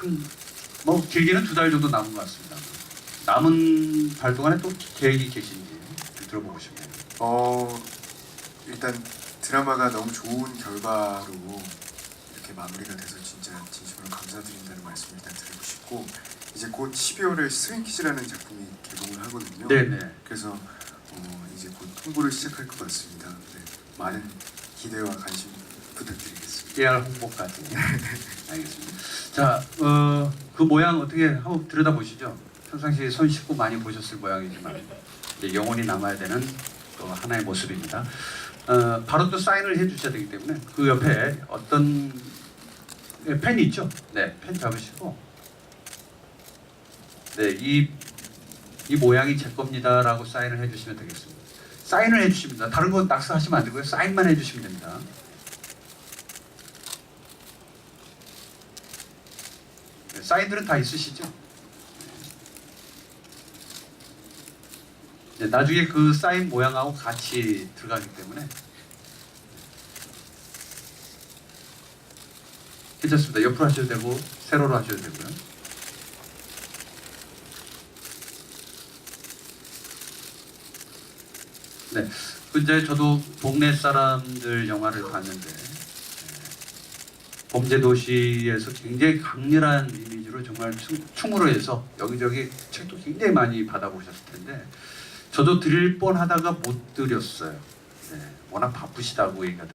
한, 뭐 길게는 두 달 정도 남은 것 같습니다. 남은 달 동안에 또 계획이 계신지 좀 들어보고 싶네요. 어 일단 드라마가 너무 좋은 결과로 이렇게 마무리가 돼서 진짜 진심으로 감사드린다는 말씀 일단 드리고 싶고 이제 곧 12월에 스윙키즈라는 작품이 개봉을 하거든요. 네네. 그래서 어, 이제 곧 홍보를 시작할 것 같습니다. 네, 많은 기대와 관심 부탁드리겠습니다. 깨알 홍보까지. 알겠습니다. 자, 어, 그 모양 어떻게 한번 들여다보시죠. 평상시에 손 씻고 많이 보셨을 모양이지만 이제 영원히 남아야 되는 또 하나의 모습입니다. 어, 바로 또 사인을 해주셔야 되기 때문에 그 옆에 어떤 예, 펜이 있죠. 네, 펜 잡으시고 네, 이, 이 모양이 제 겁니다라고 사인을 해주시면 되겠습니다. 사인을 해주시면 됩니다. 다른 건 낙서하시면 안 되고요. 사인만 해주시면 됩니다. 사인들은 다 있으시죠? 네, 나중에 그 사인 모양하고 같이 들어가기 때문에 괜찮습니다. 옆으로 하셔도 되고 세로로 하셔도 되고요. 네, 근데 저도 동네 사람들 영화를 봤는데 범죄 도시에서 굉장히 강렬한 이미지 로 정말 충, 충으로 해서 여기저기 책도 굉장히 많이 받아보셨을 텐데 저도 드릴 뻔하다가 못 드렸어요. 네, 워낙 바쁘시다고 얘기가